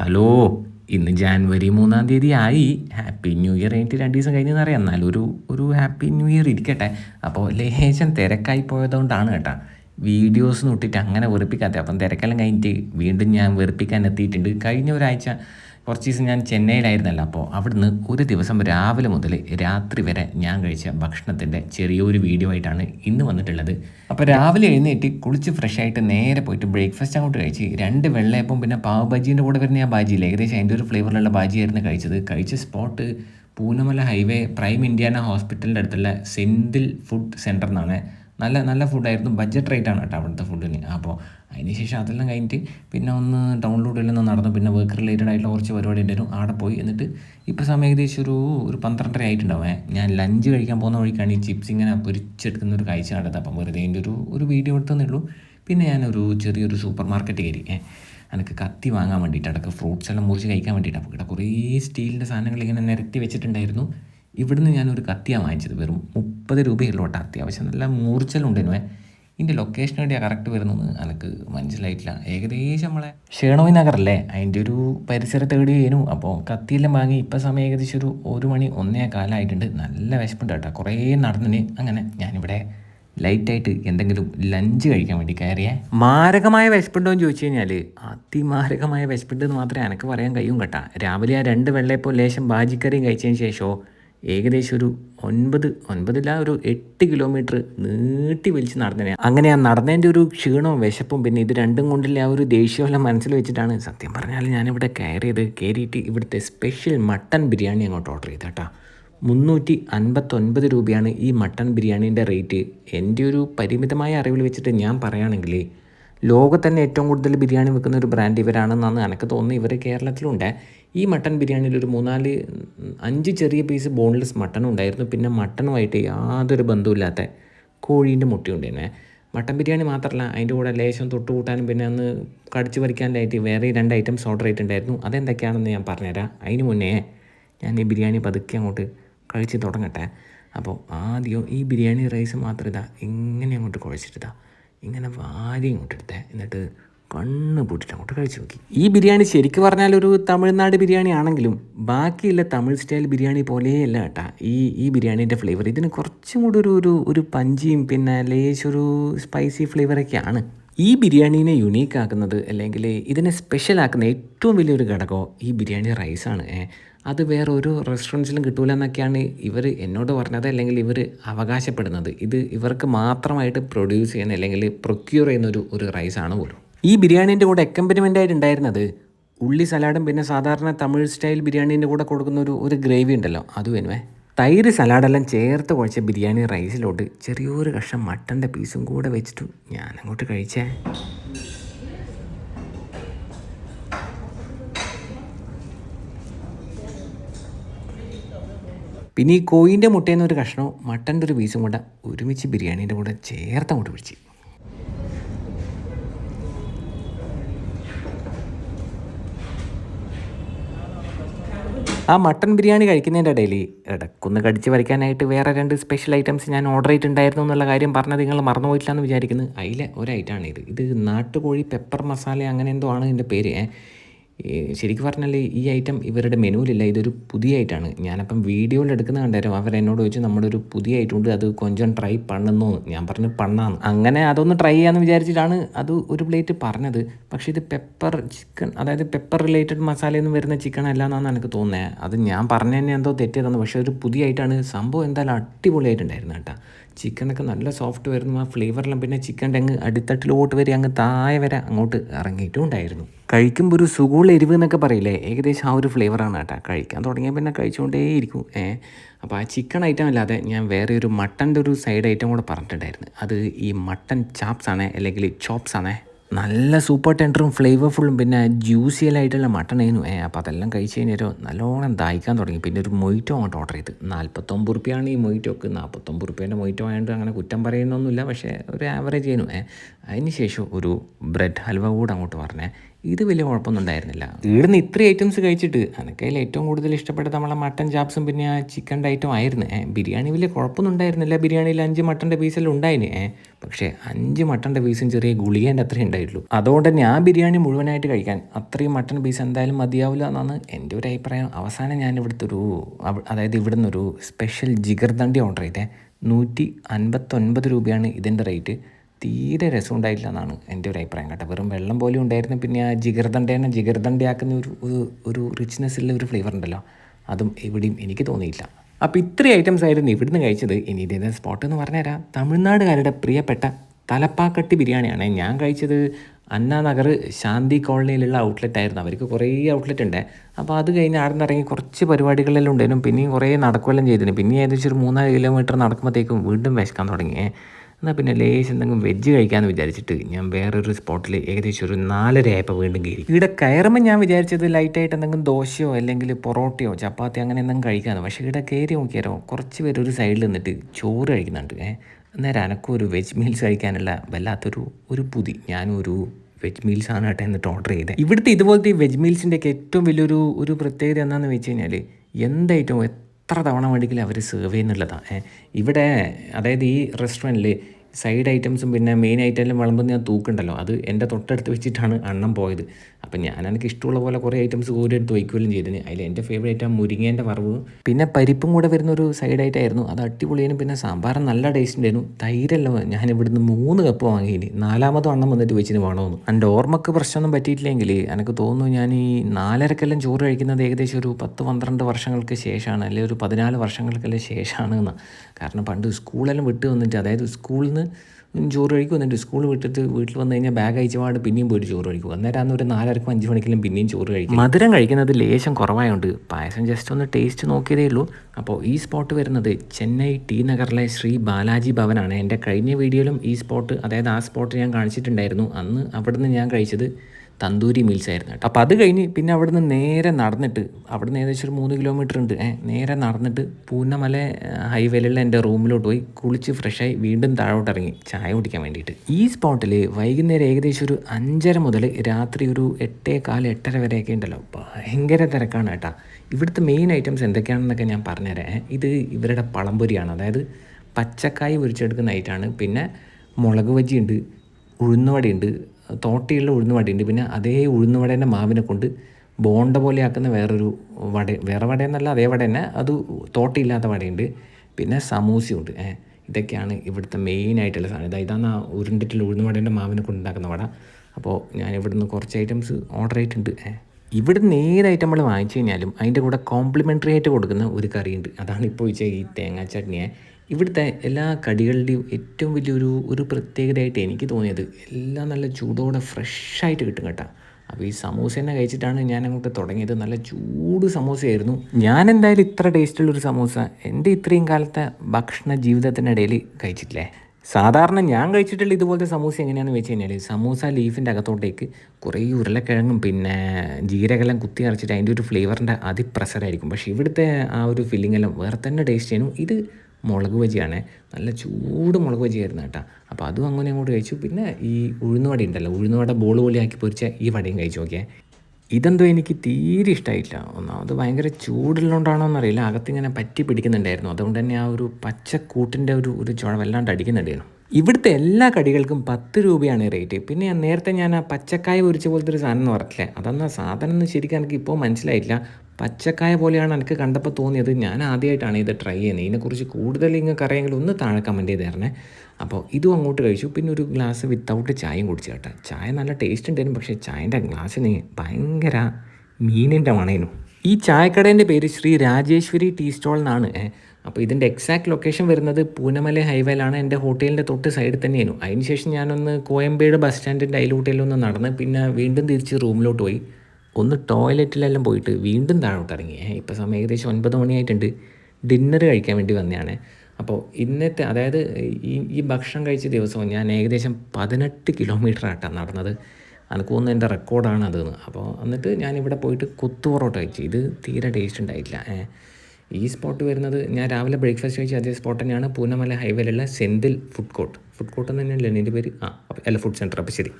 Hello ഇന്ന് ജാനുവരി മൂന്നാം തീയതി ആയി ഹാപ്പി ന്യൂ ഇയർ കഴിഞ്ഞിട്ട് രണ്ട് ദിവസം കഴിഞ്ഞെന്ന് അറിയാം എന്നാലും ഒരു ഒരു ഹാപ്പി ന്യൂ ഇയർ ഇരിക്കട്ടെ. അപ്പോൾ ലേശം തിരക്കായി പോയതുകൊണ്ടാണ് കേട്ടോ. വീഡിയോസ് നോട്ടിട്ട് അങ്ങനെ വെറുപ്പിക്കാത്ത അപ്പം തിരക്കെല്ലാം കഴിഞ്ഞിട്ട് വീണ്ടും ഞാൻ വെറുപ്പിക്കാൻ എത്തിയിട്ടുണ്ട്. കഴിഞ്ഞ ഒരാഴ്ച കുറച്ച് ദിവസം ഞാൻ ചെന്നൈയിലായിരുന്നല്ലോ അപ്പോൾ അവിടുന്ന് ഒരു ദിവസം രാവിലെ മുതൽ രാത്രി വരെ ഞാൻ കഴിച്ച ഭക്ഷണത്തിന്റെ ചെറിയൊരു വീഡിയോ ആയിട്ടാണ് ഇന്ന് വന്നിട്ടുള്ളത്. അപ്പോൾ രാവിലെ എഴുന്നേറ്റ് കുളിച്ച് ഫ്രഷ് ആയിട്ട് നേരെ പോയിട്ട് ബ്രേക്ക്ഫാസ്റ്റ് അങ്ങോട്ട് കഴിച്ച് രണ്ട് വെള്ളയപ്പം പിന്നെ പാവ് ബജീന്റെ കൂടെ വരുന്ന ആ ബാജിയിൽ ഏകദേശം അതിന്റെ ഒരു ഫ്ലേവറിലുള്ള ബാജിയായിരുന്നു കഴിച്ചത്. കഴിച്ച spot Poonamallee highway prime Indiana ഹോസ്പിറ്റലിന്റെ അടുത്തുള്ള സെന്തിൽ ഫുഡ് സെന്റർ എന്നാണ് നല്ല നല്ല ഫുഡായിരുന്നു ബഡ്ജറ്റ് റേറ്റ് ആണ് കേട്ടോ അവിടുത്തെ ഫുഡിന് അപ്പോൾ അതിന് ശേഷം അതെല്ലാം കഴിഞ്ഞിട്ട് പിന്നെ ഒന്ന് ഡൗൺലോഡിൽ ഒന്ന് നടന്നു. പിന്നെ വർക്ക് റിലേറ്റഡ് ആയിട്ടുള്ള കുറച്ച് പരിപാടി ഉണ്ടായിരുന്നു. അവിടെ പോയി. എന്നിട്ട് ഇപ്പോൾ സമയം ഏകദേശം ഒരു ഒരു പന്ത്രണ്ടര ആയിട്ടുണ്ടാവേ. ഞാൻ ലഞ്ച് കഴിക്കാൻ പോകുന്ന വഴിക്കാണ് ഈ ചിപ്സ് ഇങ്ങനെ പൊരിച്ചെടുക്കുന്ന ഒരു കാഴ്ച കണ്ടത്. അപ്പം വെറുതെ അതിന്റെ ഒരു ഒരു വീഡിയോ എടുത്തതന്നേ ഉള്ളൂ. പിന്നെ ഞാനൊരു ചെറിയൊരു സൂപ്പർ മാർക്കറ്റ് കയറി എനിക്ക് കത്തി വാങ്ങാൻ വേണ്ടിയിട്ട് അടക്കം ഫ്രൂട്ട്സ് എല്ലാം മുറിച്ച് കഴിക്കാൻ വേണ്ടിയിട്ട്. അപ്പോൾ ഇവിടെ കുറേ സ്റ്റീലിന്റെ സാധനങ്ങൾ ഇങ്ങനെ നിരത്തി വെച്ചിട്ടുണ്ടായിരുന്നു. ഇവിടുന്ന് ഞാനൊരു കത്തിയാണ് വാങ്ങിച്ചത്. വെറും മുപ്പത് രൂപയുള്ള കേട്ടോ അത്യാവശ്യം നല്ല മൂർച്ചലുണ്ടായിരുന്നു ഇതിന്റെ ലൊക്കേഷൻ എവിടെയാണ് കറക്റ്റ് വരുന്നത് എനിക്ക് മനസ്സിലായിട്ടില്ല. ഏകദേശം നമ്മളെ ഷേണോയി നഗറല്ലേ അതിന്റെ ഒരു പരിസരം തേടി ചെയ്യുന്നു അപ്പോൾ കത്തിയെല്ലാം വാങ്ങി ഇപ്പം സമയം ഏകദേശം ഒരു ഒരു മണി ഒന്നേ കാലമായിട്ടുണ്ട് നല്ല വിശപ്പുണ്ട് കേട്ടോ. കുറേ നടന്നിന് അങ്ങനെ ഞാനിവിടെ ലൈറ്റായിട്ട് എന്തെങ്കിലും ലഞ്ച് കഴിക്കാൻ വേണ്ടി കയറിയേ. മാരകമായ വിശപ്പുണ്ടോ എന്ന് ചോദിച്ചു കഴിഞ്ഞാൽ അതിമാരകമായ വിശപ്പുണ്ട് എന്ന് മാത്രമേ എനിക്ക് പറയാൻ കഴിയും കേട്ടാ. രാവിലെ ആ രണ്ട് വെള്ളയപ്പോൾ ലേശം ബാജിക്കറിയും കഴിച്ചതിന് ശേഷമോ ഏകദേശം ഒരു ഒൻപത് ഒൻപതില്ല ഒരു എട്ട് കിലോമീറ്റർ നീട്ടി വലിച്ച് നടന്നതിനെ അങ്ങനെ ആ നടന്നതിന്റെ ഒരു ക്ഷീണവും വിശപ്പും പിന്നെ ഇത് രണ്ടും കൊണ്ടുള്ള ആ ഒരു ദേഷ്യമെല്ലാം മനസ്സിൽ വെച്ചിട്ടാണ് സത്യം പറഞ്ഞാൽ ഞാനിവിടെ കയറിയത് കയറിയിട്ട് ഇവിടുത്തെ സ്പെഷ്യൽ മട്ടൺ ബിരിയാണി അങ്ങോട്ട് ഓർഡർ ചെയ്ത് കേട്ടോ മുന്നൂറ്റി അൻപത്തൊൻപത് രൂപയാണ് ഈ മട്ടൺ ബിരിയാണീന്റെ റേറ്റ് എന്റെ ഒരു പരിമിതമായ അറിവിൽ വെച്ചിട്ട് ഞാൻ പറയുകയാണെങ്കിൽ ലോകത്ത് തന്നെ ഏറ്റവും കൂടുതൽ ബിരിയാണി വെക്കുന്ന ഒരു ബ്രാൻഡ് ഇവരാണെന്നാണ് എനിക്ക് തോന്നുന്നത്. ഇവർ കേരളത്തിലുണ്ട്. ഈ മട്ടൺ ബിരിയാണിയിൽ ഒരു മൂന്നാൽ അഞ്ച് ചെറിയ പീസ് ബോൺലെസ് മട്ടൺ ഉണ്ടായിരുന്നു. പിന്നെ മട്ടണുമായിട്ട് യാതൊരു ബന്ധവുമില്ലാത്ത കോഴീന്റെ മുട്ടയുണ്ടായിരുന്നേ മട്ടൻ ബിരിയാണി മാത്രമല്ല അതിന്റെ കൂടെ ലേശം തൊട്ട് കൂട്ടാനും പിന്നെ ഒന്ന് കടിച്ച് പറിക്കാനായിട്ട് വേറെ രണ്ട് ഐറ്റംസ് ഓർഡർ ചെയ്തിട്ടുണ്ടായിരുന്നു. അതെന്തൊക്കെയാണെന്ന് ഞാൻ പറഞ്ഞുതരാം. അതിന് മുന്നേ ഞാൻ ഈ ബിരിയാണി പതുക്കെ അങ്ങോട്ട് കഴിച്ച് തുടങ്ങട്ടെ. അപ്പോൾ ആദ്യം ഈ ബിരിയാണി റൈസ് മാത്രം ഇതാ ഇങ്ങനെ അങ്ങോട്ട് കുഴച്ചിട്ടിതാ ഇങ്ങനെ വാരി ഇങ്ങോട്ട് എടുത്തേ. എന്നിട്ട് കണ്ണ് പൂട്ടിട്ട് അങ്ങോട്ട് കഴിച്ചു നോക്കി. ഈ ബിരിയാണി ശരിക്കും പറഞ്ഞാൽ ഒരു തമിഴ്നാട് ബിരിയാണി ആണെങ്കിലും ബാക്കിയുള്ള തമിഴ് സ്റ്റൈൽ ബിരിയാണി പോലെയല്ല കേട്ടാ. ഈ ഈ ബിരിയാണീന്റെ ഫ്ലേവർ. ഇതിന് കുറച്ചും കൂടി ഒരു ഒരു ഒരു പഞ്ചിയും പിന്നെ ലേശൊരു സ്പൈസി ഫ്ലേവറൊക്കെയാണ് ഈ ബിരിയാണീനെ യുണീക്ക് ആക്കുന്നത് അല്ലെങ്കിൽ ഇതിനെ സ്പെഷ്യൽ ആക്കുന്ന ഏറ്റവും വലിയൊരു ഘടകം ഈ ബിരിയാണി റൈസാണ് അത് വേറെ ഒരു റെസ്റ്റോറന്റ്സിലും കിട്ടൂല എന്നൊക്കെയാണ് ഇവർ എന്നോട് പറഞ്ഞത് അല്ലെങ്കിൽ ഇവർ അവകാശപ്പെടുന്നത്. ഇത് ഇവർക്ക് മാത്രമായിട്ട് പ്രൊഡ്യൂസ് ചെയ്യുന്ന അല്ലെങ്കിൽ പ്രൊക്യൂർ ചെയ്യുന്ന ഒരു ഒരു റൈസാണ് പോലും. ഈ ബിരിയാണീന്റെ കൂടെ അക്കമ്പനിമെന്റ് ആയിട്ട് ഉണ്ടായിരുന്നത് ഉള്ളി സലാഡും പിന്നെ സാധാരണ തമിഴ് സ്റ്റൈൽ ബിരിയാണീന്റെ കൂടെ കൊടുക്കുന്ന ഒരു ഒരു ഗ്രേവി ഉണ്ടല്ലോ അത് വേണമേ തൈര് സലാഡെല്ലാം ചേർത്ത് കുഴച്ച ബിരിയാണി റൈസിലോട്ട് ചെറിയൊരു കഷ്ണം മട്ടന്റെ പീസും കൂടെ വെച്ചിട്ടു ഞാൻ അങ്ങോട്ട് കഴിച്ചേ. പിന്നെ ഈ കോയിന്റെ ഒരു കഷ്ണവും മട്ടന്റെ ഒരു പീസും കൂടെ ഒരുമിച്ച് ബിരിയാണീന്റെ കൂടെ ചേർത്ത് അങ്ങോട്ട് പിടിച്ച്. ആ മട്ടൺ ബിരിയാണി കഴിക്കുന്നതിന്റെ ഇടയിൽ ഇടക്കൊന്ന് കടിച്ച് വരയ്ക്കാനായിട്ട് വേറെ രണ്ട് സ്പെഷ്യൽ ഐറ്റംസ് ഞാൻ ഓർഡർ ചെയ്തിട്ടുണ്ടായിരുന്നു എന്നുള്ള കാര്യം പറഞ്ഞത് നിങ്ങൾ മറന്നുപോയിട്ടില്ല എന്ന് വിചാരിക്കുന്നു. അതിലെ ഒരു ഐറ്റമാണ് ഇത് ഇത് നാട്ടുകോഴി പെപ്പർ മസാല അങ്ങനെ എന്തോ ആണ് ഇതിന്റെ പേര് ശരിക്കും പറഞ്ഞാൽ ഈ ഐറ്റം ഇവരുടെ മെനുവിലില്ല. ഇതൊരു പുതിയ ഐറ്റമാണ് ഞാനപ്പം വീഡിയോയിൽ എടുക്കുന്ന കണ്ടേരം അവർ എന്നോട് ചോദിച്ചു നമ്മുടെ ഒരു പുതിയ ഐറ്റം ഉണ്ട്. അത് കൊഞ്ചം ട്രൈ പണ്ണുന്നു. ഞാൻ പറഞ്ഞു പണ്ണാന്ന്. അങ്ങനെ അതൊന്ന് ട്രൈ ചെയ്യാമെന്ന് വിചാരിച്ചിട്ടാണ് അത് ഒരു പ്ലേറ്റ് പറഞ്ഞത്. പക്ഷേ ഇത് പെപ്പർ ചിക്കൻ അതായത് പെപ്പർ റിലേറ്റഡ് മസാലയൊന്നും വരുന്ന ചിക്കൻ അല്ല എന്നാണ് എനിക്ക് തോന്നുന്നത് അത് ഞാൻ പറഞ്ഞു തന്നെ എന്തോ തെറ്റിയതാണ് പക്ഷേ ഒരു പുതിയ ഐറ്റമാണ് സംഭവം എന്തായാലും അടിപൊളിയായിട്ടുണ്ടായിരുന്നു കേട്ടോ. ചിക്കനൊക്കെ നല്ല സോഫ്റ്റ് വരുന്നു. ആ ഫ്ലേവറെല്ലാം പിന്നെ ചിക്കന്റെ അങ്ങ് അടിത്തട്ടിലോട്ട് വരെ അങ്ങ് താഴെ വരെ അങ്ങോട്ട് ഇറങ്ങിയിട്ടും ഉണ്ടായിരുന്നു. കഴിക്കുമ്പോൾ ഒരു സുഖമുള്ള എരിവ് എന്നൊക്കെ പറയില്ലേ? ഏകദേശം ആ ഒരു ഫ്ലേവറാണ് കേട്ടോ. കഴിക്കാൻ തുടങ്ങിയാൽ പിന്നെ കഴിച്ചുകൊണ്ടേയിരിക്കും ഏ അപ്പോൾ ആ ചിക്കൻ ഐറ്റം അല്ലാതെ ഞാൻ വേറെ ഒരു മട്ടന്റെ ഒരു സൈഡ് ഐറ്റം കൂടെ പറഞ്ഞിട്ടുണ്ടായിരുന്നു. അത് ഈ മട്ടൻ ചാപ്സ് ആണ് അല്ലെങ്കിൽ ചോപ്സ് ആണേ? നല്ല സൂപ്പർ ടെൻഡറും ഫ്ലേവർഫുള്ളും പിന്നെ ജ്യൂസിയലായിട്ടുള്ള മട്ടൺ ആയിരുന്നു. ഏ അപ്പോൾ അതെല്ലാം കഴിച്ച് കഴിഞ്ഞാൽ നല്ലോണം ദാഹിക്കാൻ തുടങ്ങി. പിന്നെ ഒരു മൊയ്റ്റോ അങ്ങോട്ട് ഓർഡർ ചെയ്ത്. നാൽപ്പത്തൊമ്പത് റുപ്യാണ് ഈ മൊയ്റ്റോക്ക് നാൽപ്പത്തൊമ്പത് റുപ്യേന്റെ മൊയ്റ്റോ ആയതുകൊണ്ട് അങ്ങനെ കുറ്റം പറയുന്നൊന്നുമില്ല. പക്ഷേ ഒരു ആവറേജ് ചെയ്യുന്നു ഏ അതിന് ശേഷം ഒരു ബ്രെഡ് ഹൽവ കൂടെ അങ്ങോട്ട് പറഞ്ഞേ. ഇത് വലിയ കുഴപ്പമൊന്നും ഉണ്ടായിരുന്നില്ല. ഇവിടുന്ന് ഇത്രയും ഐറ്റംസ് കഴിച്ചിട്ട് എനിക്കതിൽ ഏറ്റവും കൂടുതൽ ഇഷ്ടപ്പെട്ട നമ്മളെ മട്ടൻ ചാപ്സും പിന്നെ ആ ചിക്കന്റെ ഐറ്റം ആയിരുന്നു. ബിരിയാണി വലിയ കുഴപ്പമൊന്നും ഉണ്ടായിരുന്നില്ല. ബിരിയാണിയിൽ അഞ്ച് മട്ടന്റെ പീസെല്ലാം ഉണ്ടായിന്. പക്ഷേ അഞ്ച് മട്ടന്റെ പീസും ചെറിയ ഗുളികേന്റെ അത്രയും ഉണ്ടായിട്ടുള്ളൂ. അതുകൊണ്ട് തന്നെ ആ ബിരിയാണി മുഴുവനായിട്ട് കഴിക്കാൻ അത്രയും മട്ടൻ പീസ് എന്തായാലും മതിയാവില്ല എന്നാണ് എന്റെ ഒരു അഭിപ്രായം. അവസാനം ഞാൻ ഇവിടുത്തെ ഒരു അതായത് ഇവിടുന്ന് ഒരു സ്പെഷ്യൽ ജിഗർദണ്ടി ഓർഡർ ചെയ്തേ. നൂറ്റി അൻപത്തൊൻപത് രൂപയാണ് ഇതിന്റെ റേറ്റ് തീരെ രസം ഉണ്ടായില്ല എന്നാണ് എന്റെ ഒരു അഭിപ്രായം കേട്ടോ. വെറും വെള്ളം പോലെ ഉണ്ടായിരുന്നു പിന്നെ ആ ജിഗർദണ്ടേനെ ജിഗർദണ്ടയാക്കുന്ന ഒരു ഒരു ഒരു ഉള്ള ഒരു ഫ്ലേവർ ഉണ്ടല്ലോ. അതും എവിടെയും എനിക്ക് തോന്നിയില്ല. അപ്പോൾ ഇത്രയും ഐറ്റംസ് ആയിരുന്നു ഇവിടുന്ന് കഴിച്ചത്. ഇനി ഇതേ സ്പോട്ട് എന്ന് പറഞ്ഞുതരാം. തമിഴ്നാടുകാരുടെ പ്രിയപ്പെട്ട തലപ്പാക്കട്ടി ബിരിയാണിയാണ് ഞാൻ കഴിച്ചത്. അന്നാനഗർ ശാന്തി കോളനിയിലുള്ള ഔട്ട്ലെറ്റ് ആയിരുന്നു. അവർക്ക് കുറേ ഔട്ട്ലെറ്റ് ഉണ്ട്. അപ്പോൾ അത് കഴിഞ്ഞ് അവിടെ നിന്ന് ഇറങ്ങി കുറച്ച് പരിപാടികളെല്ലാം ഉണ്ടായിരുന്നു. പിന്നെയും കുറേ നടക്കുമെല്ലാം ചെയ്തിരുന്നു. പിന്നെ ഏകദേശം ഒരു മൂന്നാൽ കിലോമീറ്റർ നടക്കുമ്പോഴത്തേക്കും വീണ്ടും വിശക്കാൻ തുടങ്ങി. എന്നാൽ പിന്നെ ലേശം എന്തെങ്കിലും വെജ് കഴിക്കാമെന്ന് വിചാരിച്ചിട്ട് ഞാൻ വേറൊരു സ്പോട്ടിൽ ഏകദേശം ഒരു നാലര ആയപ്പോൾ വീണ്ടും കയറി ഇവിടെ കയറുമ്പോൾ ഞാൻ വിചാരിച്ചത് ലൈറ്റായിട്ട് എന്തെങ്കിലും ദോശയോ അല്ലെങ്കിൽ പൊറോട്ടയോ ചപ്പാത്തി അങ്ങനെ എന്തെങ്കിലും കഴിക്കാമെന്ന് പക്ഷേ ഇവിടെ കയറി നോക്കിയാലോ കുറച്ച് പേര് ഒരു സൈഡിൽ നിന്നിട്ട് ചോറ് കഴിക്കുന്നുണ്ട്. ഏഹ് അന്നേരം എനക്കും ഒരു വെജ് മീൽസ് കഴിക്കാനുള്ള വല്ലാത്തൊരു ഒരു പുതി. ഞാനും ഒരു വെജ് മീൽസ് ആണ് കേട്ടോ എന്നിട്ട് ഓർഡർ ചെയ്തത് ഇവിടുത്തെ ഇതുപോലത്തെ വെജ് മീൽസിന്റെയൊക്കെ ഏറ്റവും വലിയൊരു ഒരു പ്രത്യേകത എന്താണെന്ന് വെച്ച് കഴിഞ്ഞാൽ എന്തായിട്ടും എത്ര തവണ വേണമെങ്കിലും അവർ സെർവ് ചെയ്യുന്നുള്ളതാണ് ഇവിടെ അതായത് ഈ റെസ്റ്റോറന്റിൽ സൈഡ് ഐറ്റംസും പിന്നെ മെയിൻ ഐറ്റം വിളമ്പുന്ന ഞാൻ തൂക്കുണ്ടല്ലോ അത് എന്റെ തൊട്ടടുത്ത് വെച്ചിട്ടാണ് അണ്ണം പോയത്. അപ്പം ഞാൻ എനിക്ക് ഇഷ്ടമുള്ള പോലെ കുറേ ഐറ്റംസ് കൂടി എടുത്ത് വയ്ക്കുകയും ചെയ്തിന്. അതിൽ എന്റെ ഫേവറേറ്റ് ആ മുരിങ്ങേന്റെ വറവ്. പിന്നെ പരിപ്പും കൂടെ വരുന്ന ഒരു സൈഡ് ആയിട്ടായിരുന്നു അത് അടിപൊളിയാണ് പിന്നെ സാമ്പാർ നല്ല ടേസ്റ്റ് ഉണ്ടായിരുന്നു. തൈരല്ലോ ഞാൻ ഇവിടുന്ന് മൂന്ന് കപ്പ് വാങ്ങിയിന്. നാലാമതും അണ്ണം വന്നിട്ട് വെച്ചിന് വേണമെന്ന്. എന്റെ ഓർമ്മക്ക് പ്രശ്നമൊന്നും പറ്റിയിട്ടില്ലെങ്കിൽ എനിക്ക് തോന്നുന്നു ഞാൻ ഈ നാലരക്കെല്ലാം ചോറ് കഴിക്കുന്നത് ഏകദേശം ഒരു പത്ത് പന്ത്രണ്ട് വർഷങ്ങൾക്ക് ശേഷമാണ്. അല്ലെങ്കിൽ ഒരു പതിനാല് വർഷങ്ങൾക്കെല്ലാം ശേഷമാണ് എന്നാണ് കാരണം പണ്ട് സ്കൂളെല്ലാം വിട്ട് വന്നിട്ട് അതായത് സ്കൂളിൽ നിന്ന് ചോറ് കഴിക്കും. എന്നിട്ട് സ്കൂൾ വിട്ടിട്ട് വീട്ടിൽ വന്നു കഴിഞ്ഞാൽ ബാഗ് അയച്ചപാട് പിന്നെയും പോയിട്ട് ചോറ് കഴിക്കും. അന്നേരം അന്ന് ഒരു നാലരക്കും അഞ്ച് മണിക്കെല്ലാം പിന്നെയും ചോറ് കഴിക്കും. മധുരം കഴിക്കുന്നത് ലേശം കുറവായതുകൊണ്ട് പായസം ജസ്റ്റ് ഒന്ന് ടേസ്റ്റ് നോക്കിയതേ ഉള്ളൂ. അപ്പോൾ ഈ സ്പോട്ട് വരുന്നത് ചെന്നൈ ടി നഗറിലെ ശ്രീ ബാലാജി ഭവനാണ്. എന്റെ കഴിഞ്ഞ വീഡിയോയിലും ഈ സ്പോട്ട് അതായത് ആ സ്പോട്ട് ഞാൻ കാണിച്ചിട്ടുണ്ടായിരുന്നു. അന്ന് അവിടുന്ന് ഞാൻ കഴിച്ചത് തന്തൂരി മീൽസ് ആയിരുന്നു കേട്ടോ. അപ്പോൾ അത് കഴിഞ്ഞ് പിന്നെ അവിടുന്ന് നേരെ നടന്നിട്ട് അവിടുന്ന് ഏകദേശം ഒരു മൂന്ന് കിലോമീറ്റർ ഉണ്ട്. ഏഹ് നേരെ നടന്നിട്ട് പൂന്നമല ഹൈവേയിലുള്ള എന്റെ റൂമിലോട്ട് പോയി കുളിച്ച് ഫ്രഷായി വീണ്ടും താഴോട്ട് ഇറങ്ങി ചായ കുടിക്കാൻ വേണ്ടിയിട്ട്. ഈ സ്പോട്ടിൽ വൈകുന്നേരം ഏകദേശം ഒരു അഞ്ചര മുതൽ രാത്രി ഒരു എട്ടേ കാൽ എട്ടര വരെയൊക്കെ ഉണ്ടല്ലോ. ഭയങ്കര തിരക്കാണ് കേട്ടോ. ഇവിടുത്തെ മെയിൻ ഐറ്റംസ് എന്തൊക്കെയാണെന്നൊക്കെ ഞാൻ പറഞ്ഞുതരാം. ഇത് ഇവരുടെ പളംപൊരിയാണ് അതായത് പച്ചക്കായ് പൊരിച്ചെടുക്കുന്ന ഐറ്റമാണ് പിന്നെ മുളക് ബജിയുണ്ട് ഉഴുന്നുവടയുണ്ട് തോട്ടിയുള്ള ഉഴുന്നുവടയുണ്ട് പിന്നെ അതേ ഉഴുന്നുവടേന്റെ മാവിനെ കൊണ്ട് ബോണ്ട പോലെ ആക്കുന്ന വേറൊരു വട വേറെ വട എന്നല്ല അതേ വട തന്നെ. അത് തോട്ടിയില്ലാത്ത വടയുണ്ട്. പിന്നെ സമൂസയുണ്ട്. ഇതൊക്കെയാണ് ഇവിടുത്തെ മെയിൻ ആയിട്ടുള്ള സാധനം. ഇതാ ഇതാണ് ആ ഉരുണ്ടിട്ടുള്ള ഉഴുന്നുവടേന്റെ മാവിനെ കൊണ്ട് ഉണ്ടാക്കുന്ന വട. അപ്പോൾ ഞാൻ ഇവിടുന്ന് കുറച്ച് ഐറ്റംസ് ഓർഡർ ആയിട്ടുണ്ട് ഏഹ് ഇവിടുന്ന് ഏത് ഐറ്റം നമ്മൾ വാങ്ങിച്ചു കഴിഞ്ഞാലും അതിന്റെ കൂടെ കോംപ്ലിമെന്ററി ആയിട്ട് കൊടുക്കുന്ന ഒരു കറിയുണ്ട്. അതാണ് ഇപ്പോൾ വെച്ചാൽ ഈ തേങ്ങാ ചട്നിയെ. ഇവിടുത്തെ എല്ലാ കടികളുടെയും ഏറ്റവും വലിയൊരു ഒരു പ്രത്യേകതയായിട്ട് എനിക്ക് തോന്നിയത് എല്ലാം നല്ല ചൂടോടെ ഫ്രഷായിട്ട് കിട്ടും കേട്ടോ. അപ്പോൾ ഈ സമൂസ തന്നെ കഴിച്ചിട്ടാണ് ഞാൻ അങ്ങോട്ട് തുടങ്ങിയത്. നല്ല ചൂട് സമൂസയായിരുന്നു. ഞാൻ എന്തായാലും ഇത്ര ടേസ്റ്റുള്ളൊരു സമൂസ എന്റെ ഇത്രയും കാലത്തെ ഭക്ഷണ ജീവിതത്തിനിടയിൽ കഴിച്ചിട്ടില്ലേ? സാധാരണ ഞാൻ കഴിച്ചിട്ടുള്ള ഇതുപോലത്തെ സമൂസ എങ്ങനെയാണെന്ന് വെച്ച് കഴിഞ്ഞാൽ സമൂസ ലീഫിന്റെ അകത്തോട്ടേക്ക് കുറേ ഉരുളക്കിഴങ്ങും പിന്നെ ജീരകെല്ലാം കുത്തി അരച്ചിട്ട് അതിന്റെ ഒരു ഫ്ലേവറിന്റെ അതിപ്രസരമായിരിക്കും. പക്ഷേ ഇവിടുത്തെ ആ ഒരു ഫില്ലിംഗ് എല്ലാം വേറെ തന്നെ ടേസ്റ്റ് ചെയ്യുന്നു. ഇത് മുളക് ബജിയാണ്. നല്ല ചൂട് മുളക് ബജിയായിരുന്നു കേട്ടോ. അപ്പോൾ അതും അങ്ങനെ അങ്ങോട്ട് കഴിച്ചു. പിന്നെ ഈ ഉഴുന്നുവട ഉണ്ടല്ലോ ഉഴുന്നുവട ബോൾ ആക്കി പൊരിച്ച ഈ വടയും കഴിച്ചു നോക്കിയേ. ഇതെന്തോ എനിക്ക് തീരെ ഇഷ്ടമായില്ല ഒന്നാമത് ഭയങ്കര ചൂടുള്ളതുകൊണ്ടാണോ എന്നറിയില്ല അകത്തിങ്ങനെ പറ്റി പിടിക്കുന്നുണ്ടായിരുന്നു. അതുകൊണ്ട് തന്നെ ആ ഒരു പച്ചക്കൂട്ടിന്റെ ഒരു ഒരു ചുഴ വല്ലാണ്ട് അടിക്കുന്നുണ്ടായിരുന്നു. ഇവിടുത്തെ എല്ലാ കടികൾക്കും പത്ത് രൂപയാണ് റേറ്റ് പിന്നെ നേരത്തെ ഞാൻ ആ പച്ചക്കായ പൊരിച്ച പോലത്തെ ഒരു സാധനം എന്ന് പറഞ്ഞില്ലേ അതെന്നാ സാധനം എന്ന് ശരിക്കും എനിക്ക് ഇപ്പോൾ മനസ്സിലായില്ല പച്ചക്കായ പോലെയാണ് എനിക്ക് കണ്ടപ്പോൾ തോന്നിയത്. ഞാൻ ആദ്യമായിട്ടാണ് ഇത് ട്രൈ ചെയ്യുന്നത്. ഇതിനെക്കുറിച്ച് കൂടുതൽ നിങ്ങൾക്ക് അറിയെങ്കിൽ ഒന്ന് താഴെ കമന്റ് ചെയ്ത് തരണേ. അപ്പോൾ ഇതും അങ്ങോട്ട് കഴിച്ചു. പിന്നെ ഒരു ഗ്ലാസ് വിത്തൗട്ട് ചായയും കുടിച്ചു കേട്ടോ. ചായ നല്ല ടേസ്റ്റ് ഉണ്ടായിരുന്നു. പക്ഷേ ചായന്റെ ഗ്ലാസ്സിന് ഭയങ്കര മീനിന്റെ മണേനു. ഈ ചായക്കടേന്റെ പേര് ശ്രീ രാജേശ്വരി ടീ സ്റ്റോൾ എന്നാണ്. അപ്പോൾ ഇതിന്റെ എക്സാക്ട് ലൊക്കേഷൻ വരുന്നത് പൂനമല ഹൈവേയിലാണ് എന്റെ ഹോട്ടലിന്റെ തൊട്ട് സൈഡിൽ തന്നെയായിരുന്നു. അതിനുശേഷം ഞാനൊന്ന് കോയമ്പേട് ബസ് സ്റ്റാൻഡിന്റെ അതിലൂട്ടിലൊന്ന് നടന്ന് പിന്നെ വീണ്ടും തിരിച്ച് റൂമിലോട്ട് പോയി. ഒന്ന് ടോയ്ലറ്റിലെല്ലാം പോയിട്ട് വീണ്ടും താഴോട്ട് ഇറങ്ങി. ഇപ്പോൾ സമയം ഏകദേശം ഒൻപത് മണിയായിട്ടുണ്ട്. ഡിന്നർ കഴിക്കാൻ വേണ്ടി വന്നതാണ്. അപ്പോൾ ഇന്നത്തെ അതായത് ഈ ഈ ഭക്ഷണം കഴിച്ച ദിവസവും ഞാൻ ഏകദേശം പതിനെട്ട് കിലോമീറ്റർ ആട്ടാണ് നടന്നത്. എനിക്ക് തോന്നുന്നു എന്റെ റെക്കോർഡാണ് അതെന്ന് അപ്പോൾ എന്നിട്ട് ഞാനിവിടെ പോയിട്ട് കുത്തു പൊറോട്ട കഴിച്ചു. ഇത് തീരെ ടേസ്റ്റ് ഉണ്ടായിട്ടില്ല. ഈ സ്പോട്ട് വരുന്നത് ഞാൻ രാവിലെ ബ്രേക്ക്ഫാസ്റ്റ് കഴിച്ച അതേ സ്പോട്ട് തന്നെയാണ് Poonamallee ഹൈവേയിലുള്ള Senthil food court. Food court തന്നെയല്ലേ എന്റെ പേര്? ആ അല്ല ഫുഡ് സെന്റർ അപ്പോൾ ശരി.